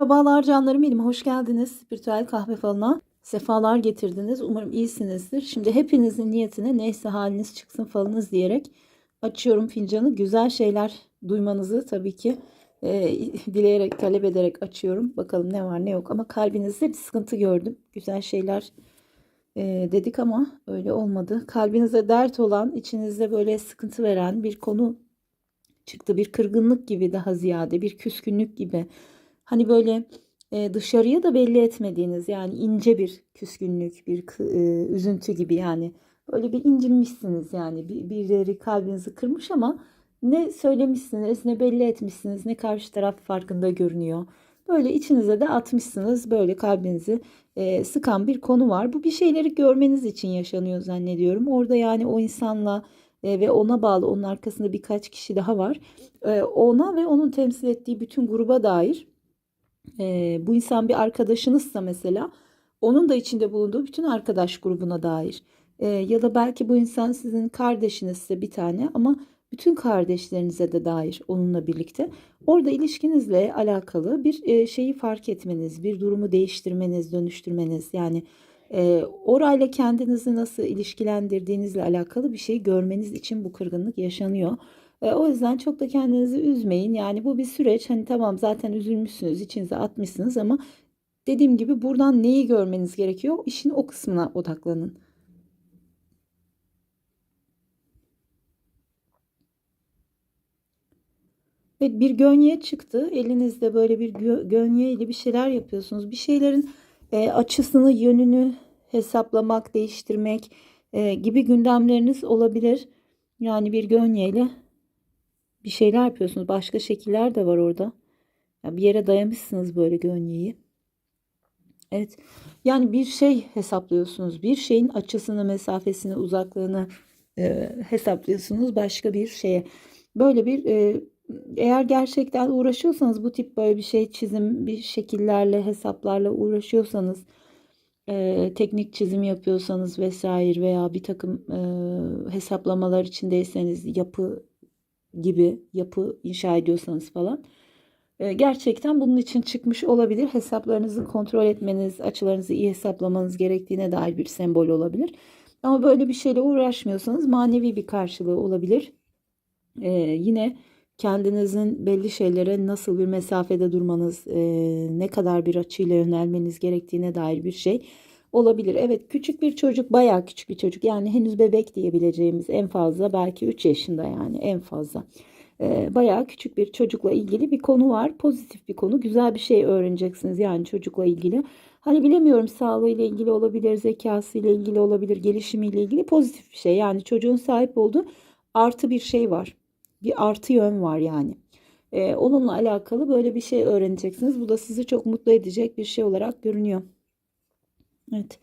Merhabalar canlarım benim. Hoş geldiniz Spiritüel Kahve Falı'na. Sefalar getirdiniz. Umarım iyisinizdir. Şimdi hepinizin niyetine neyse haliniz çıksın falınız diyerek açıyorum fincanı. Güzel şeyler duymanızı tabii ki e, dileyerek, talep ederek açıyorum. Bakalım ne var ne yok ama kalbinizde bir sıkıntı gördüm. Güzel şeyler e, dedik ama öyle olmadı. Kalbinize dert olan, içinizde böyle sıkıntı veren bir konu çıktı. Bir kırgınlık gibi daha ziyade, bir küskünlük gibi. Hani böyle e, dışarıya da belli etmediğiniz yani ince bir küskünlük, bir e, üzüntü gibi yani. Böyle bir incinmişsiniz yani. Bir, birileri kalbinizi kırmış ama ne söylemişsiniz, ne belli etmişsiniz, ne karşı taraf farkında görünüyor. Böyle içinize de atmışsınız. Böyle kalbinizi e, sıkan bir konu var. Bu bir şeyleri görmeniz için yaşanıyor zannediyorum. Orada yani o insanla e, ve ona bağlı onun arkasında birkaç kişi daha var. E, ona ve onun temsil ettiği bütün gruba dair e, bu insan bir arkadaşınızsa mesela onun da içinde bulunduğu bütün arkadaş grubuna dair. E, ya da belki bu insan sizin kardeşinizse bir tane ama bütün kardeşlerinize de dair onunla birlikte. Orada ilişkinizle alakalı bir e, şeyi fark etmeniz, bir durumu değiştirmeniz, dönüştürmeniz yani e, orayla kendinizi nasıl ilişkilendirdiğinizle alakalı bir şey görmeniz için bu kırgınlık yaşanıyor. E, o yüzden çok da kendinizi üzmeyin. Yani bu bir süreç. Hani tamam zaten üzülmüşsünüz, içinize atmışsınız ama dediğim gibi buradan neyi görmeniz gerekiyor? İşin o kısmına odaklanın. Evet bir gönye çıktı. Elinizde böyle bir gö gönye ile bir şeyler yapıyorsunuz. Bir şeylerin e, açısını, yönünü hesaplamak, değiştirmek e, gibi gündemleriniz olabilir. Yani bir gönye ile bir şeyler yapıyorsunuz. Başka şekiller de var orada. Ya bir yere dayamışsınız böyle gönyeyi. Evet. Yani bir şey hesaplıyorsunuz. Bir şeyin açısını, mesafesini, uzaklığını e, hesaplıyorsunuz başka bir şeye. Böyle bir e, eğer gerçekten uğraşıyorsanız bu tip böyle bir şey çizim, bir şekillerle, hesaplarla uğraşıyorsanız, e, teknik çizim yapıyorsanız vesaire veya bir takım e, hesaplamalar içindeyseniz yapı gibi yapı inşa ediyorsanız falan e, gerçekten bunun için çıkmış olabilir. Hesaplarınızı kontrol etmeniz, açılarınızı iyi hesaplamanız gerektiğine dair bir sembol olabilir. Ama böyle bir şeyle uğraşmıyorsanız manevi bir karşılığı olabilir. E, yine kendinizin belli şeylere nasıl bir mesafede durmanız, e, ne kadar bir açıyla yönelmeniz gerektiğine dair bir şey olabilir. Evet küçük bir çocuk, bayağı küçük bir çocuk yani henüz bebek diyebileceğimiz en fazla belki 3 yaşında yani en fazla. E, bayağı küçük bir çocukla ilgili bir konu var. Pozitif bir konu, güzel bir şey öğreneceksiniz yani çocukla ilgili. Hani bilemiyorum sağlığıyla ilgili olabilir, zekasıyla ilgili olabilir, gelişimiyle ilgili pozitif bir şey. Yani çocuğun sahip olduğu artı bir şey var bir artı yön var yani. Ee, onunla alakalı böyle bir şey öğreneceksiniz. Bu da sizi çok mutlu edecek bir şey olarak görünüyor. Evet.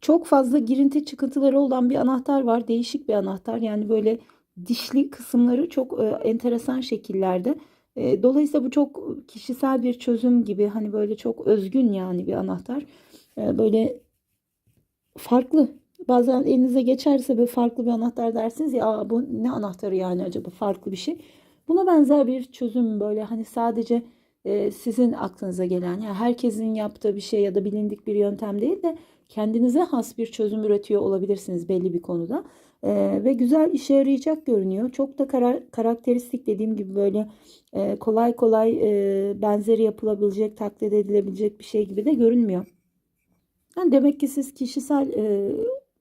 Çok fazla girinti çıkıntıları olan bir anahtar var. Değişik bir anahtar. Yani böyle dişli kısımları çok e, enteresan şekillerde. E, dolayısıyla bu çok kişisel bir çözüm gibi. Hani böyle çok özgün yani bir anahtar. E, böyle farklı. Bazen elinize geçerse böyle farklı bir anahtar dersiniz ya bu ne anahtarı yani acaba farklı bir şey. Buna benzer bir çözüm böyle hani sadece e, sizin aklınıza gelen yani herkesin yaptığı bir şey ya da bilindik bir yöntem değil de kendinize has bir çözüm üretiyor olabilirsiniz belli bir konuda. E, ve güzel işe yarayacak görünüyor. Çok da kara, karakteristik dediğim gibi böyle e, kolay kolay e, benzeri yapılabilecek, taklit edilebilecek bir şey gibi de görünmüyor. Yani demek ki siz kişisel e,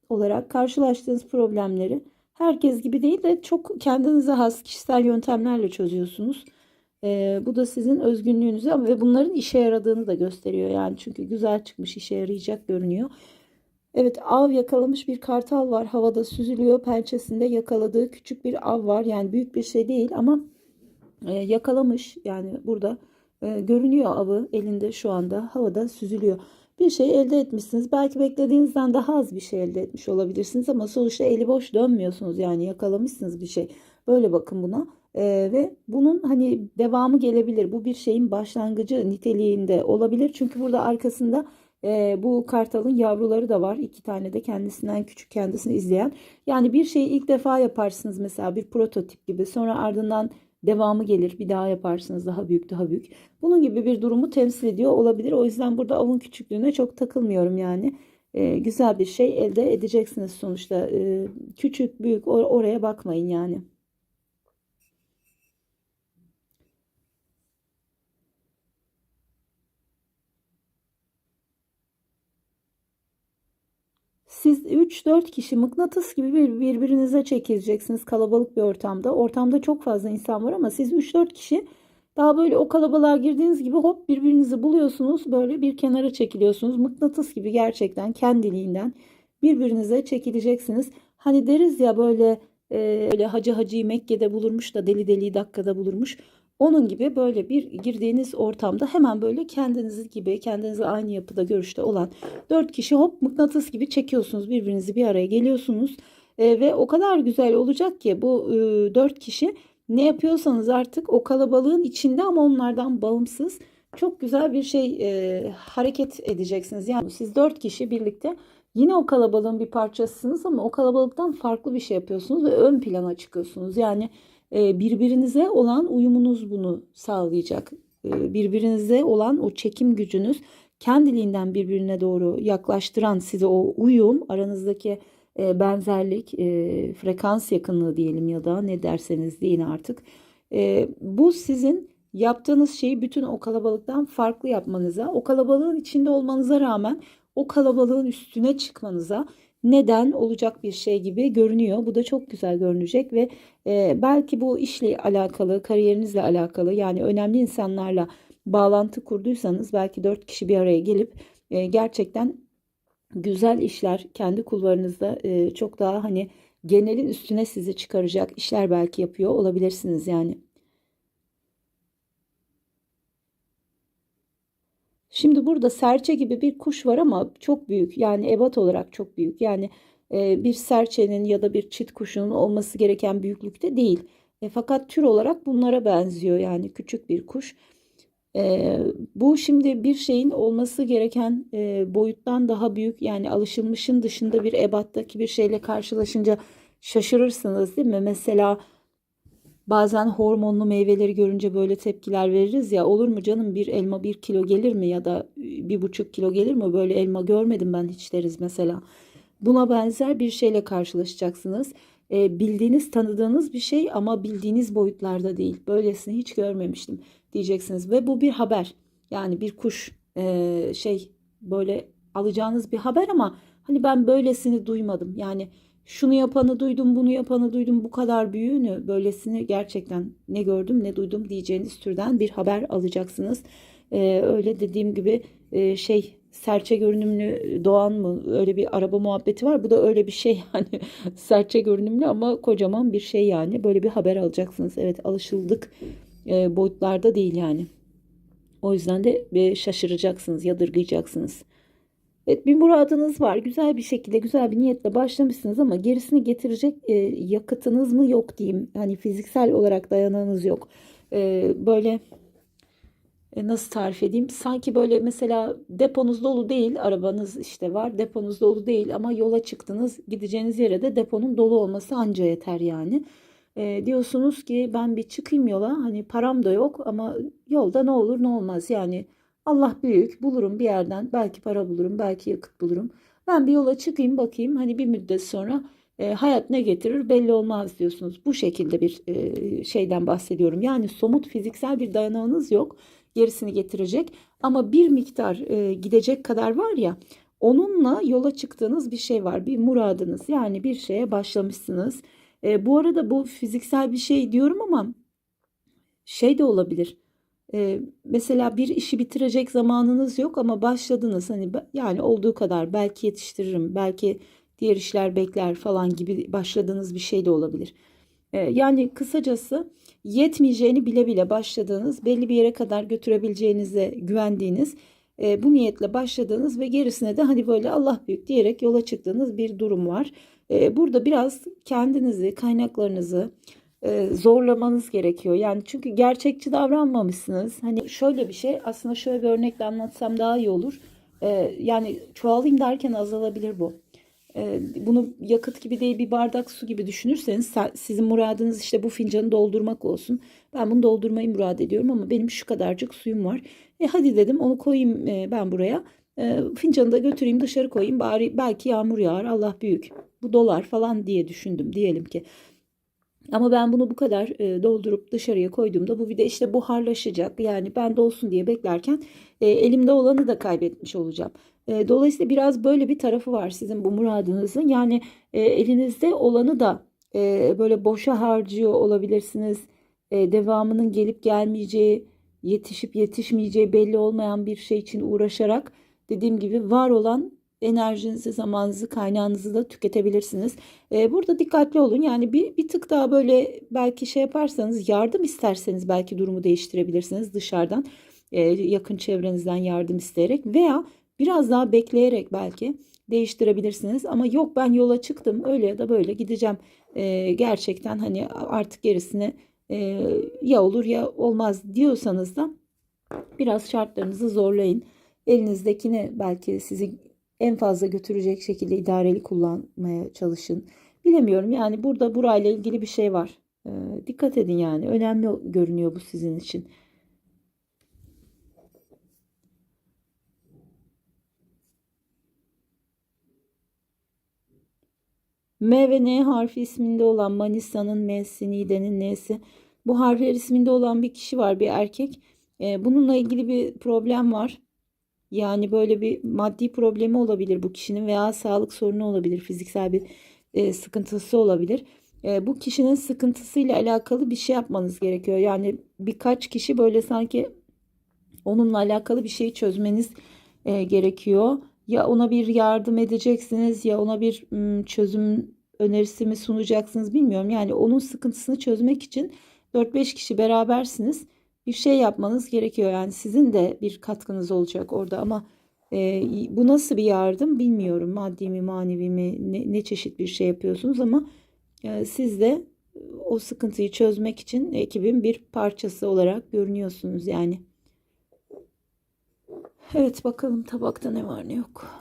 olarak karşılaştığınız problemleri herkes gibi değil de çok kendinize has kişisel yöntemlerle çözüyorsunuz. E, bu da sizin özgünlüğünüzü ve bunların işe yaradığını da gösteriyor. Yani çünkü güzel çıkmış işe yarayacak görünüyor. Evet av yakalamış bir kartal var. Havada süzülüyor. Pençesinde yakaladığı küçük bir av var. Yani büyük bir şey değil ama e, yakalamış. Yani burada e, görünüyor avı elinde şu anda. Havada süzülüyor bir şey elde etmişsiniz. Belki beklediğinizden daha az bir şey elde etmiş olabilirsiniz ama sonuçta eli boş dönmüyorsunuz yani yakalamışsınız bir şey. Böyle bakın buna. Ee, ve bunun hani devamı gelebilir. Bu bir şeyin başlangıcı niteliğinde olabilir. Çünkü burada arkasında E, bu kartalın yavruları da var. iki tane de kendisinden küçük kendisini izleyen. Yani bir şeyi ilk defa yaparsınız mesela bir prototip gibi. Sonra ardından devamı gelir. Bir daha yaparsınız daha büyük daha büyük. Bunun gibi bir durumu temsil ediyor olabilir. O yüzden burada avın küçüklüğüne çok takılmıyorum yani. E, güzel bir şey elde edeceksiniz sonuçta. E, küçük büyük or- oraya bakmayın yani. Siz 3-4 kişi mıknatıs gibi bir, birbirinize çekileceksiniz kalabalık bir ortamda. Ortamda çok fazla insan var ama siz 3-4 kişi daha böyle o kalabalığa girdiğiniz gibi hop birbirinizi buluyorsunuz. Böyle bir kenara çekiliyorsunuz. Mıknatıs gibi gerçekten kendiliğinden birbirinize çekileceksiniz. Hani deriz ya böyle e, böyle hacı hacıyı Mekke'de bulurmuş da deli deliyi dakikada bulurmuş. Onun gibi böyle bir girdiğiniz ortamda hemen böyle kendiniz gibi kendinize aynı yapıda görüşte olan dört kişi hop mıknatıs gibi çekiyorsunuz birbirinizi bir araya geliyorsunuz E, ve o kadar güzel olacak ki bu e, dört kişi ne yapıyorsanız artık o kalabalığın içinde ama onlardan bağımsız çok güzel bir şey e, hareket edeceksiniz. Yani siz dört kişi birlikte yine o kalabalığın bir parçasısınız ama o kalabalıktan farklı bir şey yapıyorsunuz ve ön plana çıkıyorsunuz. Yani birbirinize olan uyumunuz bunu sağlayacak. E, birbirinize olan o çekim gücünüz kendiliğinden birbirine doğru yaklaştıran size o uyum aranızdaki e, benzerlik, e, frekans yakınlığı diyelim ya da ne derseniz deyin artık. E, bu sizin yaptığınız şeyi bütün o kalabalıktan farklı yapmanıza, o kalabalığın içinde olmanıza rağmen o kalabalığın üstüne çıkmanıza neden olacak bir şey gibi görünüyor. Bu da çok güzel görünecek ve e, belki bu işle alakalı, kariyerinizle alakalı yani önemli insanlarla bağlantı kurduysanız belki dört kişi bir araya gelip e, gerçekten güzel işler kendi kulvarınızda e, çok daha hani genelin üstüne sizi çıkaracak işler belki yapıyor olabilirsiniz yani. Şimdi burada serçe gibi bir kuş var ama çok büyük. Yani ebat olarak çok büyük. Yani e, bir serçenin ya da bir çit kuşunun olması gereken büyüklükte değil. E, fakat tür olarak bunlara benziyor. Yani küçük bir kuş. E, bu şimdi bir şeyin olması gereken e, boyuttan daha büyük. Yani alışılmışın dışında bir ebattaki bir şeyle karşılaşınca şaşırırsınız değil mi? Mesela Bazen hormonlu meyveleri görünce böyle tepkiler veririz ya olur mu canım bir elma bir kilo gelir mi ya da bir buçuk kilo gelir mi böyle elma görmedim ben hiç deriz mesela. Buna benzer bir şeyle karşılaşacaksınız. E, bildiğiniz tanıdığınız bir şey ama bildiğiniz boyutlarda değil. Böylesini hiç görmemiştim diyeceksiniz ve bu bir haber yani bir kuş e, şey böyle alacağınız bir haber ama hani ben böylesini duymadım yani şunu yapanı duydum, bunu yapanı duydum, bu kadar büyüğünü, böylesini gerçekten ne gördüm ne duydum diyeceğiniz türden bir haber alacaksınız. Ee, öyle dediğim gibi e, şey serçe görünümlü doğan mı öyle bir araba muhabbeti var. Bu da öyle bir şey yani serçe görünümlü ama kocaman bir şey yani böyle bir haber alacaksınız. Evet alışıldık e, boyutlarda değil yani. O yüzden de e, şaşıracaksınız, yadırgayacaksınız. Evet bir muradınız var. Güzel bir şekilde, güzel bir niyetle başlamışsınız ama gerisini getirecek e, yakıtınız mı yok diyeyim. Hani fiziksel olarak dayanağınız yok. E, böyle e, nasıl tarif edeyim? Sanki böyle mesela deponuz dolu değil, arabanız işte var, deponuz dolu değil ama yola çıktınız, gideceğiniz yere de deponun dolu olması anca yeter yani. E, diyorsunuz ki ben bir çıkayım yola, hani param da yok ama yolda ne olur ne olmaz yani Allah büyük bulurum bir yerden belki para bulurum belki yakıt bulurum. Ben bir yola çıkayım bakayım hani bir müddet sonra e, hayat ne getirir belli olmaz diyorsunuz. Bu şekilde bir e, şeyden bahsediyorum. Yani somut fiziksel bir dayanağınız yok gerisini getirecek ama bir miktar e, gidecek kadar var ya onunla yola çıktığınız bir şey var bir muradınız yani bir şeye başlamışsınız. E, bu arada bu fiziksel bir şey diyorum ama şey de olabilir ee, mesela bir işi bitirecek zamanınız yok ama başladınız hani yani olduğu kadar belki yetiştiririm belki diğer işler bekler falan gibi başladığınız bir şey de olabilir. Ee, yani kısacası yetmeyeceğini bile bile başladığınız belli bir yere kadar götürebileceğinize güvendiğiniz e, bu niyetle başladığınız ve gerisine de hani böyle Allah büyük diyerek yola çıktığınız bir durum var. E, burada biraz kendinizi kaynaklarınızı e, zorlamanız gerekiyor. Yani çünkü gerçekçi davranmamışsınız. Hani şöyle bir şey aslında şöyle bir örnekle anlatsam daha iyi olur. Ee, yani çoğalayım derken azalabilir bu. Ee, bunu yakıt gibi değil bir bardak su gibi düşünürseniz sizin muradınız işte bu fincanı doldurmak olsun. Ben bunu doldurmayı murad ediyorum ama benim şu kadarcık suyum var. E hadi dedim onu koyayım e, ben buraya. E, fincanı da götüreyim dışarı koyayım bari belki yağmur yağar Allah büyük. Bu dolar falan diye düşündüm diyelim ki. Ama ben bunu bu kadar e, doldurup dışarıya koyduğumda bu de işte buharlaşacak. Yani ben dolsun diye beklerken e, elimde olanı da kaybetmiş olacağım. E, dolayısıyla biraz böyle bir tarafı var sizin bu muradınızın. Yani elinizde olanı da böyle boşa harcıyor olabilirsiniz. Devamının gelip gelmeyeceği, yetişip yetişmeyeceği belli olmayan bir şey için uğraşarak dediğim gibi var olan enerjinizi, zamanınızı, kaynağınızı da tüketebilirsiniz. Ee, burada dikkatli olun. Yani bir, bir tık daha böyle belki şey yaparsanız yardım isterseniz belki durumu değiştirebilirsiniz dışarıdan e, yakın çevrenizden yardım isteyerek veya biraz daha bekleyerek belki değiştirebilirsiniz. Ama yok ben yola çıktım öyle ya da böyle gideceğim. Ee, gerçekten hani artık gerisine e, ya olur ya olmaz diyorsanız da biraz şartlarınızı zorlayın. Elinizdekini belki sizi en fazla götürecek şekilde idareli kullanmaya çalışın. Bilemiyorum yani burada burayla ilgili bir şey var. Ee, dikkat edin yani. Önemli görünüyor bu sizin için. M ve N harfi isminde olan Manisa'nın M'si, Nide'nin N'si. Bu harfler isminde olan bir kişi var, bir erkek. Ee, bununla ilgili bir problem var. Yani böyle bir maddi problemi olabilir bu kişinin veya sağlık sorunu olabilir, fiziksel bir e, sıkıntısı olabilir. E, bu kişinin sıkıntısıyla alakalı bir şey yapmanız gerekiyor. Yani birkaç kişi böyle sanki onunla alakalı bir şeyi çözmeniz e, gerekiyor. Ya ona bir yardım edeceksiniz ya ona bir m, çözüm önerisi mi sunacaksınız bilmiyorum. Yani onun sıkıntısını çözmek için 4-5 kişi berabersiniz bir şey yapmanız gerekiyor. Yani sizin de bir katkınız olacak orada ama e, bu nasıl bir yardım bilmiyorum. Maddi mi manevi mi ne, ne çeşit bir şey yapıyorsunuz ama e, siz de o sıkıntıyı çözmek için ekibin bir parçası olarak görünüyorsunuz yani. Evet bakalım tabakta ne var ne yok.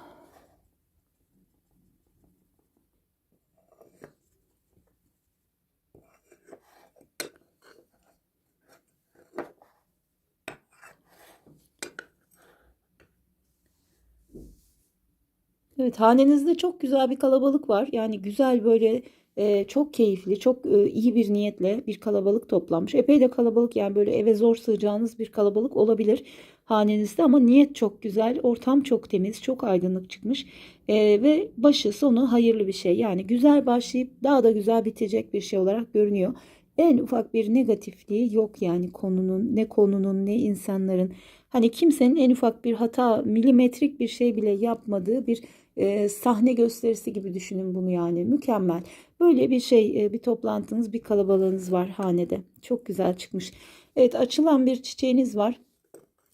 Evet, hanenizde çok güzel bir kalabalık var. Yani güzel böyle e, çok keyifli, çok e, iyi bir niyetle bir kalabalık toplanmış. Epey de kalabalık yani böyle eve zor sığacağınız bir kalabalık olabilir hanenizde ama niyet çok güzel, ortam çok temiz, çok aydınlık çıkmış E, ve başı sonu hayırlı bir şey. Yani güzel başlayıp daha da güzel bitecek bir şey olarak görünüyor. En ufak bir negatifliği yok yani konunun, ne konunun ne insanların. Hani kimsenin en ufak bir hata, milimetrik bir şey bile yapmadığı bir e, sahne gösterisi gibi düşünün bunu yani mükemmel. Böyle bir şey e, bir toplantınız bir kalabalığınız var hanede. Çok güzel çıkmış. Evet açılan bir çiçeğiniz var.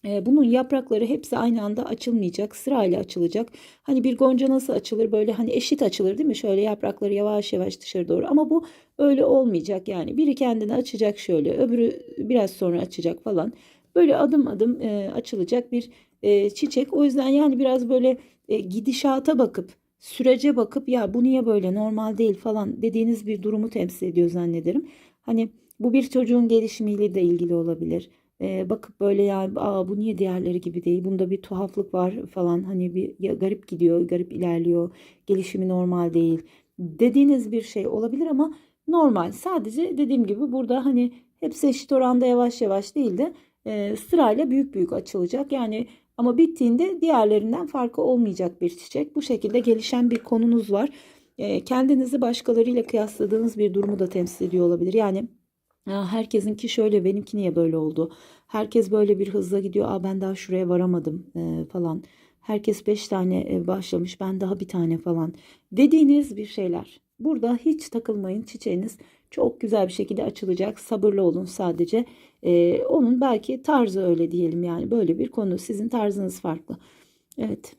E, bunun yaprakları hepsi aynı anda açılmayacak. Sırayla açılacak. Hani bir gonca nasıl açılır? Böyle hani eşit açılır değil mi? Şöyle yaprakları yavaş yavaş dışarı doğru. Ama bu öyle olmayacak yani. Biri kendini açacak şöyle. Öbürü biraz sonra açacak falan. Böyle adım adım e, açılacak bir e, çiçek. O yüzden yani biraz böyle e, gidişata bakıp sürece bakıp ya bu niye böyle normal değil falan dediğiniz bir durumu temsil ediyor zannederim. Hani bu bir çocuğun gelişimiyle de ilgili olabilir. E, bakıp böyle ya Aa, bu niye diğerleri gibi değil bunda bir tuhaflık var falan hani bir ya, garip gidiyor garip ilerliyor gelişimi normal değil dediğiniz bir şey olabilir ama normal sadece dediğim gibi burada hani hepsi eşit oranda yavaş yavaş değil de e, sırayla büyük büyük açılacak yani ama bittiğinde diğerlerinden farkı olmayacak bir çiçek. Bu şekilde gelişen bir konunuz var. E, kendinizi başkalarıyla kıyasladığınız bir durumu da temsil ediyor olabilir. Yani herkesinki şöyle benimki niye böyle oldu? Herkes böyle bir hızla gidiyor. Aa ben daha şuraya varamadım e, falan. Herkes beş tane e, başlamış ben daha bir tane falan. Dediğiniz bir şeyler. Burada hiç takılmayın çiçeğiniz çok güzel bir şekilde açılacak. Sabırlı olun sadece. Ee, onun belki tarzı öyle diyelim yani böyle bir konu. Sizin tarzınız farklı. Evet.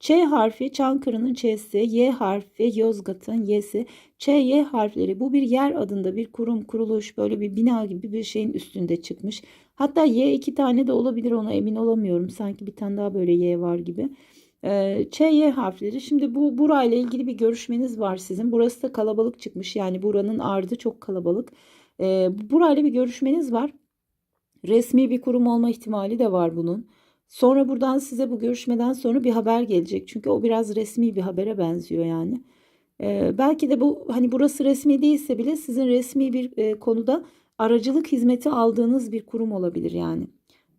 Ç harfi Çankırı'nın Ç'si, Y harfi Yozgat'ın Y'si, Ç, Y harfleri bu bir yer adında bir kurum, kuruluş, böyle bir bina gibi bir şeyin üstünde çıkmış. Hatta Y iki tane de olabilir ona emin olamıyorum. Sanki bir tane daha böyle Y var gibi. Ee, Ç, Y harfleri. Şimdi bu burayla ilgili bir görüşmeniz var sizin. Burası da kalabalık çıkmış. Yani buranın ardı çok kalabalık. Ee, burayla bir görüşmeniz var. Resmi bir kurum olma ihtimali de var bunun. Sonra buradan size bu görüşmeden sonra bir haber gelecek. Çünkü o biraz resmi bir habere benziyor yani. Ee, belki de bu hani burası resmi değilse bile sizin resmi bir e, konuda aracılık hizmeti aldığınız bir kurum olabilir yani.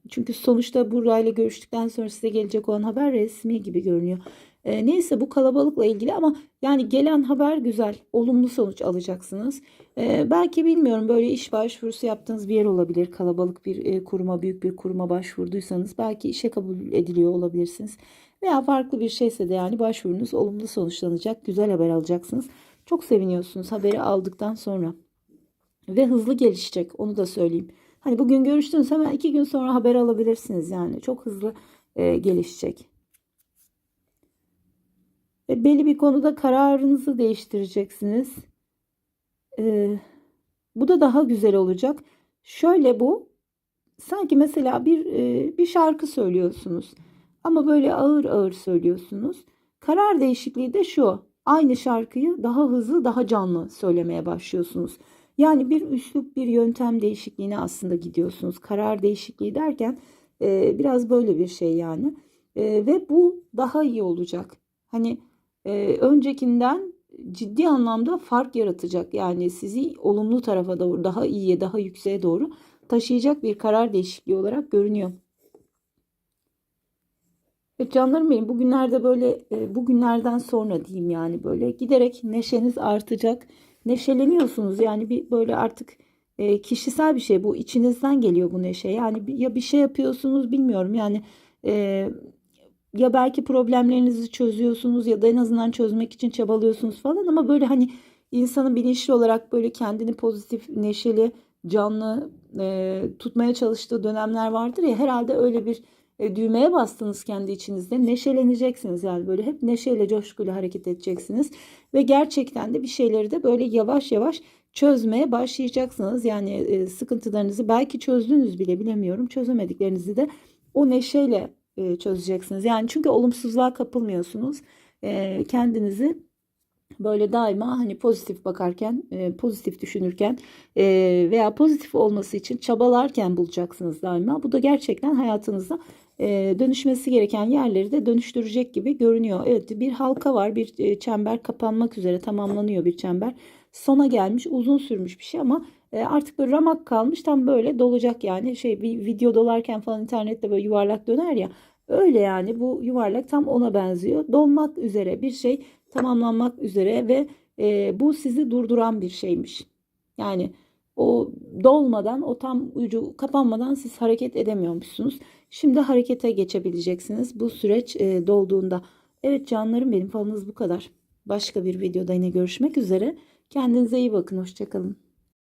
Çünkü sonuçta burayla görüştükten sonra size gelecek olan haber resmi gibi görünüyor. Ee, neyse bu kalabalıkla ilgili ama yani gelen haber güzel. Olumlu sonuç alacaksınız. Ee, belki bilmiyorum böyle iş başvurusu yaptığınız bir yer olabilir. Kalabalık bir e, kuruma, büyük bir kuruma başvurduysanız belki işe kabul ediliyor olabilirsiniz. Veya farklı bir şeyse de yani başvurunuz olumlu sonuçlanacak. Güzel haber alacaksınız. Çok seviniyorsunuz haberi aldıktan sonra. Ve hızlı gelişecek onu da söyleyeyim. Hani bugün görüştünüz hemen iki gün sonra haber alabilirsiniz yani. Çok hızlı e, gelişecek. Ve belli bir konuda kararınızı değiştireceksiniz. E, bu da daha güzel olacak. Şöyle bu. Sanki mesela bir e, bir şarkı söylüyorsunuz. Ama böyle ağır ağır söylüyorsunuz. Karar değişikliği de şu. Aynı şarkıyı daha hızlı, daha canlı söylemeye başlıyorsunuz. Yani bir üslup, bir yöntem değişikliğine aslında gidiyorsunuz. Karar değişikliği derken e, biraz böyle bir şey yani. E, ve bu daha iyi olacak. Hani e, öncekinden ciddi anlamda fark yaratacak. Yani sizi olumlu tarafa doğru, daha iyiye, daha yükseğe doğru taşıyacak bir karar değişikliği olarak görünüyor. Evet canlarım benim bugünlerde böyle e, bugünlerden sonra diyeyim yani böyle giderek neşeniz artacak. Neşeleniyorsunuz. Yani bir böyle artık e, kişisel bir şey bu. İçinizden geliyor bu neşe. Yani ya bir şey yapıyorsunuz bilmiyorum. Yani e, ya belki problemlerinizi çözüyorsunuz ya da en azından çözmek için çabalıyorsunuz falan ama böyle hani insanın bilinçli olarak böyle kendini pozitif, neşeli, canlı e, tutmaya çalıştığı dönemler vardır ya herhalde öyle bir e, düğmeye bastınız kendi içinizde. Neşeleneceksiniz yani böyle hep neşeyle, coşkuyla hareket edeceksiniz ve gerçekten de bir şeyleri de böyle yavaş yavaş çözmeye başlayacaksınız. Yani e, sıkıntılarınızı belki çözdünüz bile bilemiyorum. Çözemediklerinizi de o neşeyle e, çözeceksiniz. Yani çünkü olumsuzluğa kapılmıyorsunuz. Kendinizi böyle daima hani pozitif bakarken, pozitif düşünürken veya pozitif olması için çabalarken bulacaksınız daima. Bu da gerçekten hayatınızda dönüşmesi gereken yerleri de dönüştürecek gibi görünüyor. Evet bir halka var, bir e, çember kapanmak üzere tamamlanıyor bir çember. Sona gelmiş, uzun sürmüş bir şey ama e, artık böyle ramak kalmış tam böyle dolacak yani şey bir video dolarken falan internette böyle yuvarlak döner ya öyle yani bu yuvarlak tam ona benziyor. Dolmak üzere bir şey tamamlanmak üzere ve e, bu sizi durduran bir şeymiş. Yani o dolmadan, o tam ucu kapanmadan siz hareket edemiyormuşsunuz. Şimdi harekete geçebileceksiniz bu süreç e, dolduğunda. Evet canlarım benim falınız bu kadar. Başka bir videoda yine görüşmek üzere. Kendinize iyi bakın. Hoşçakalın.